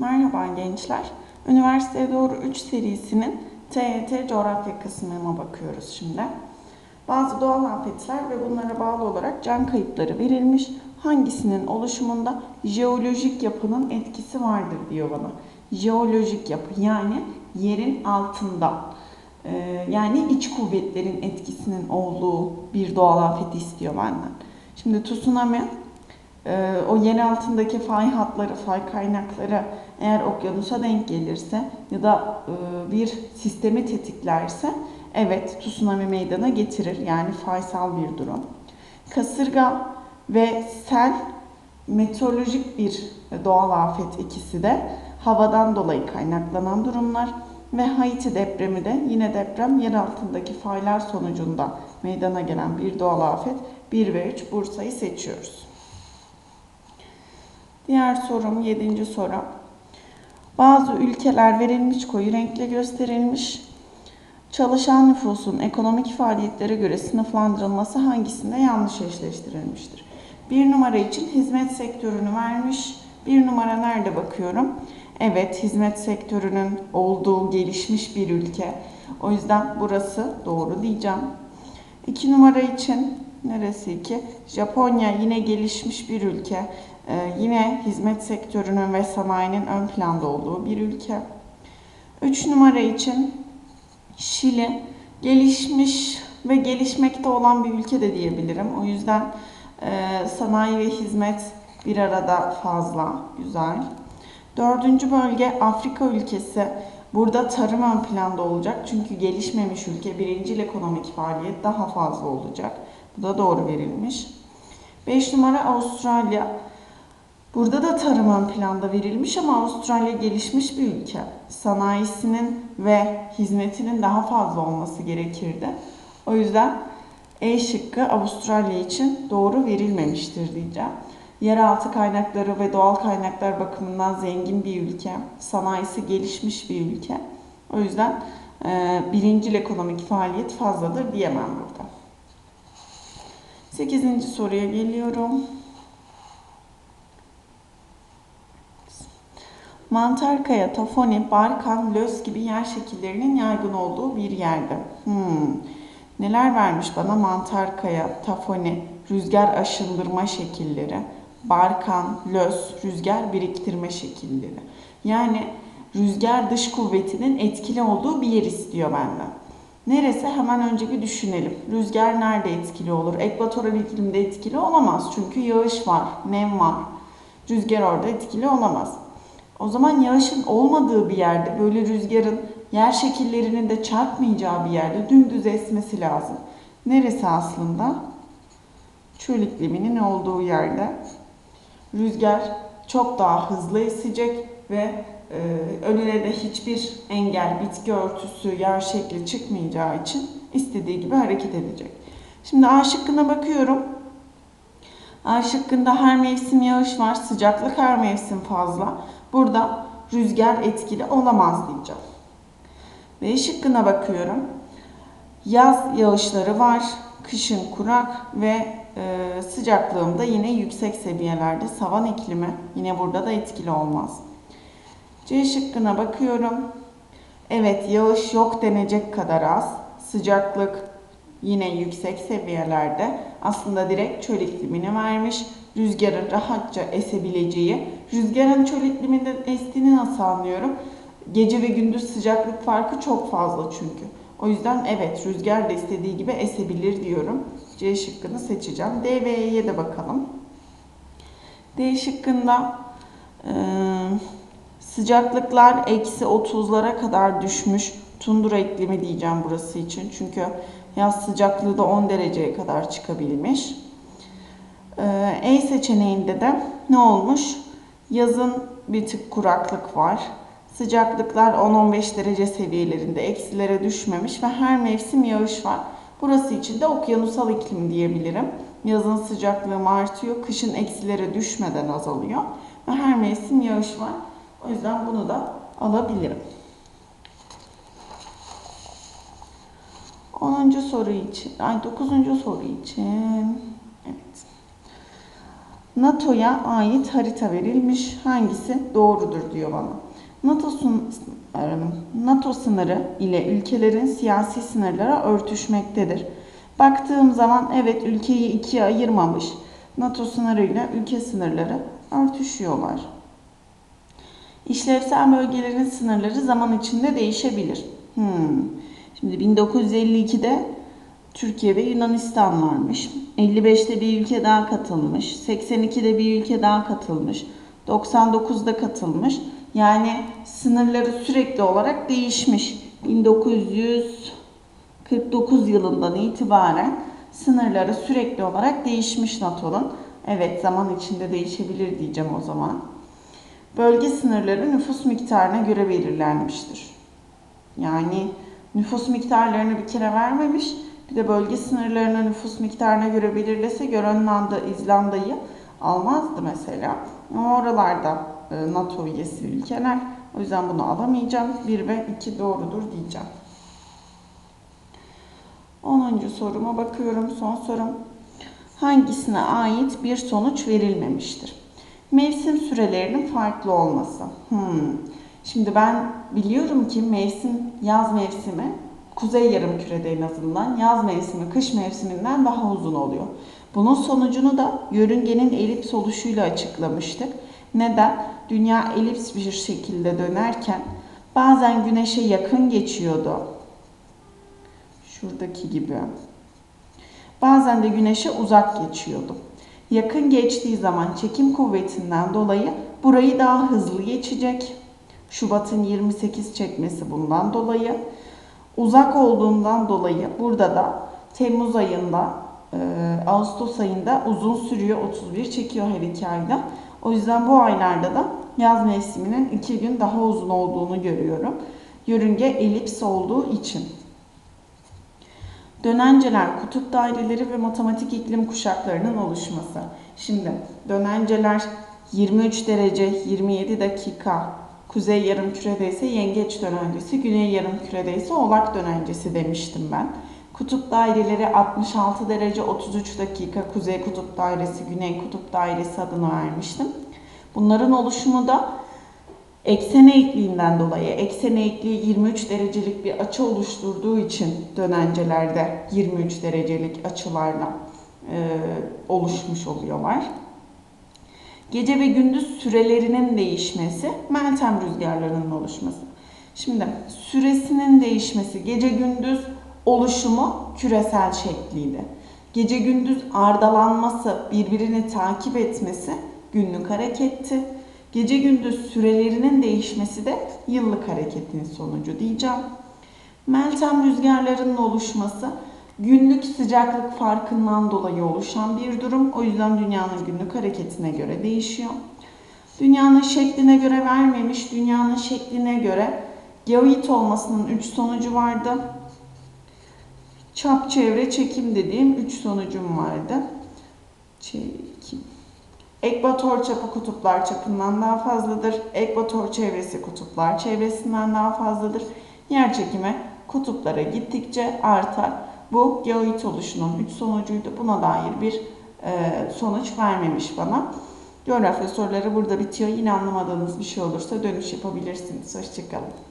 Merhaba gençler. Üniversiteye doğru 3 serisinin TYT coğrafya kısmına bakıyoruz şimdi. Bazı doğal afetler ve bunlara bağlı olarak can kayıpları verilmiş. Hangisinin oluşumunda jeolojik yapının etkisi vardır diyor bana. Jeolojik yapı yani yerin altında e, yani iç kuvvetlerin etkisinin olduğu bir doğal afet istiyor benden. Şimdi tsunami e, o yer altındaki fay hatları, fay kaynakları eğer okyanusa denk gelirse ya da e, bir sistemi tetiklerse evet tsunami meydana getirir. Yani faysal bir durum. Kasırga ve sel meteorolojik bir doğal afet ikisi de havadan dolayı kaynaklanan durumlar ve Haiti depremi de yine deprem yer altındaki faylar sonucunda meydana gelen bir doğal afet 1 ve 3 Bursa'yı seçiyoruz. Diğer sorum 7. soru. Bazı ülkeler verilmiş koyu renkle gösterilmiş. Çalışan nüfusun ekonomik faaliyetlere göre sınıflandırılması hangisinde yanlış eşleştirilmiştir? Bir numara için hizmet sektörünü vermiş. Bir numara nerede bakıyorum? Evet, hizmet sektörünün olduğu gelişmiş bir ülke. O yüzden burası doğru diyeceğim. İki numara için neresi ki? Japonya yine gelişmiş bir ülke. Ee, yine hizmet sektörünün ve sanayinin ön planda olduğu bir ülke. Üç numara için Şili gelişmiş ve gelişmekte olan bir ülke de diyebilirim. O yüzden e, sanayi ve hizmet bir arada fazla, güzel. Dördüncü bölge Afrika ülkesi. Burada tarım ön planda olacak. Çünkü gelişmemiş ülke birincil ekonomik faaliyet daha fazla olacak. Bu da doğru verilmiş. 5 numara Avustralya. Burada da tarım ön planda verilmiş ama Avustralya gelişmiş bir ülke. Sanayisinin ve hizmetinin daha fazla olması gerekirdi. O yüzden E şıkkı Avustralya için doğru verilmemiştir diyeceğim. Yeraltı kaynakları ve doğal kaynaklar bakımından zengin bir ülke. Sanayisi gelişmiş bir ülke. O yüzden e, birincil ekonomik faaliyet fazladır diyemem burada. Sekizinci soruya geliyorum. Mantarkaya, Tafoni, Barkan, Löz gibi yer şekillerinin yaygın olduğu bir yerde. Hmm. Neler vermiş bana? Mantarkaya, Tafoni, rüzgar aşındırma şekilleri, Barkan, Löz, rüzgar biriktirme şekilleri. Yani rüzgar dış kuvvetinin etkili olduğu bir yer istiyor benden. Neresi? Hemen önce bir düşünelim. Rüzgar nerede etkili olur? Ekvatoral iklimde etkili olamaz. Çünkü yağış var, nem var. Rüzgar orada etkili olamaz. O zaman yağışın olmadığı bir yerde böyle rüzgarın yer şekillerinin de çarpmayacağı bir yerde dümdüz esmesi lazım. Neresi aslında? Çöl ikliminin olduğu yerde. Rüzgar çok daha hızlı esecek ve önüne de hiçbir engel, bitki örtüsü, yer şekli çıkmayacağı için istediği gibi hareket edecek. Şimdi A şıkkına bakıyorum. A şıkkında her mevsim yağış var, sıcaklık her mevsim fazla. Burada rüzgar etkili olamaz diyeceğim. B şıkkına bakıyorum. Yaz yağışları var, kışın kurak ve e, sıcaklığımda yine yüksek seviyelerde savan iklimi yine burada da etkili olmaz. C şıkkına bakıyorum. Evet yağış yok denecek kadar az. Sıcaklık yine yüksek seviyelerde. Aslında direkt çöl iklimini vermiş. Rüzgarın rahatça esebileceği. Rüzgarın çöl ikliminde estiğini nasıl anlıyorum? Gece ve gündüz sıcaklık farkı çok fazla çünkü. O yüzden evet rüzgar da istediği gibi esebilir diyorum. C şıkkını seçeceğim. D ve E'ye de bakalım. D şıkkında e, sıcaklıklar eksi 30'lara kadar düşmüş. Tundra iklimi diyeceğim burası için. Çünkü yaz sıcaklığı da 10 dereceye kadar çıkabilmiş. E seçeneğinde de ne olmuş? Yazın bir tık kuraklık var. Sıcaklıklar 10-15 derece seviyelerinde eksilere düşmemiş ve her mevsim yağış var. Burası için de okyanusal iklim diyebilirim. Yazın sıcaklığım artıyor, kışın eksilere düşmeden azalıyor. Ve her mevsim yağış var. O yüzden bunu da alabilirim. 10. soru için, ay 9. soru için, evet. NATO'ya ait harita verilmiş. Hangisi doğrudur diyor bana. NATO, NATO sınırı ile ülkelerin siyasi sınırları örtüşmektedir. Baktığım zaman evet ülkeyi ikiye ayırmamış. NATO sınırıyla ülke sınırları örtüşüyorlar. İşlevsel bölgelerin sınırları zaman içinde değişebilir. Hmm. Şimdi 1952'de Türkiye ve Yunanistan varmış. 55'te bir ülke daha katılmış. 82'de bir ülke daha katılmış. 99'da katılmış. Yani sınırları sürekli olarak değişmiş. 1949 yılından itibaren sınırları sürekli olarak değişmiş NATO'nun. Evet zaman içinde değişebilir diyeceğim o zaman. Bölge sınırları nüfus miktarına göre belirlenmiştir. Yani nüfus miktarlarını bir kere vermemiş. Bir de bölge sınırlarını nüfus miktarına göre belirlese Grönland'ı, İzlanda'yı almazdı mesela. Ama oralarda e, NATO üyesi ülkeler. O yüzden bunu alamayacağım. 1 ve 2 doğrudur diyeceğim. 10. soruma bakıyorum. Son sorum. Hangisine ait bir sonuç verilmemiştir? Mevsim sürelerinin farklı olması. Hmm. Şimdi ben biliyorum ki mevsim, yaz mevsimi kuzey yarımkürede en azından yaz mevsimi kış mevsiminden daha uzun oluyor. Bunun sonucunu da yörüngenin elips oluşuyla açıklamıştık. Neden? Dünya elips bir şekilde dönerken bazen güneşe yakın geçiyordu. Şuradaki gibi. Bazen de güneşe uzak geçiyordu. Yakın geçtiği zaman çekim kuvvetinden dolayı burayı daha hızlı geçecek. Şubat'ın 28 çekmesi bundan dolayı. Uzak olduğundan dolayı burada da Temmuz ayında, e, Ağustos ayında uzun sürüyor. 31 çekiyor her iki ayda. O yüzden bu aylarda da yaz mevsiminin iki gün daha uzun olduğunu görüyorum. Yörünge elips olduğu için. Dönenceler, kutup daireleri ve matematik iklim kuşaklarının oluşması. Şimdi dönenceler 23 derece 27 dakika kuzey yarımkürede ise yengeç dönencesi, güney yarımkürede ise oğlak dönencesi demiştim ben. Kutup daireleri 66 derece 33 dakika kuzey kutup dairesi, güney kutup dairesi adını vermiştim. Bunların oluşumu da eksen eğikliğinden dolayı, eksen eğikliği 23 derecelik bir açı oluşturduğu için dönencelerde 23 derecelik açılarla e, oluşmuş oluyorlar. Gece ve gündüz sürelerinin değişmesi, Meltem rüzgarlarının oluşması. Şimdi süresinin değişmesi, gece gündüz oluşumu küresel şekliydi. Gece gündüz ardalanması, birbirini takip etmesi günlük hareketti. Gece gündüz sürelerinin değişmesi de yıllık hareketin sonucu diyeceğim. Meltem rüzgarlarının oluşması günlük sıcaklık farkından dolayı oluşan bir durum. O yüzden dünyanın günlük hareketine göre değişiyor. Dünyanın şekline göre vermemiş, dünyanın şekline göre geoid olmasının 3 sonucu vardı. Çap, çevre, çekim dediğim 3 sonucum vardı. Çekim. Ekvator çapı kutuplar çapından daha fazladır. Ekvator çevresi kutuplar çevresinden daha fazladır. Yer çekimi kutuplara gittikçe artar. Bu geoid oluşunun 3 sonucuydu. Buna dair bir e, sonuç vermemiş bana. Coğrafya soruları burada bitiyor. Yine anlamadığınız bir şey olursa dönüş yapabilirsiniz. Hoşçakalın.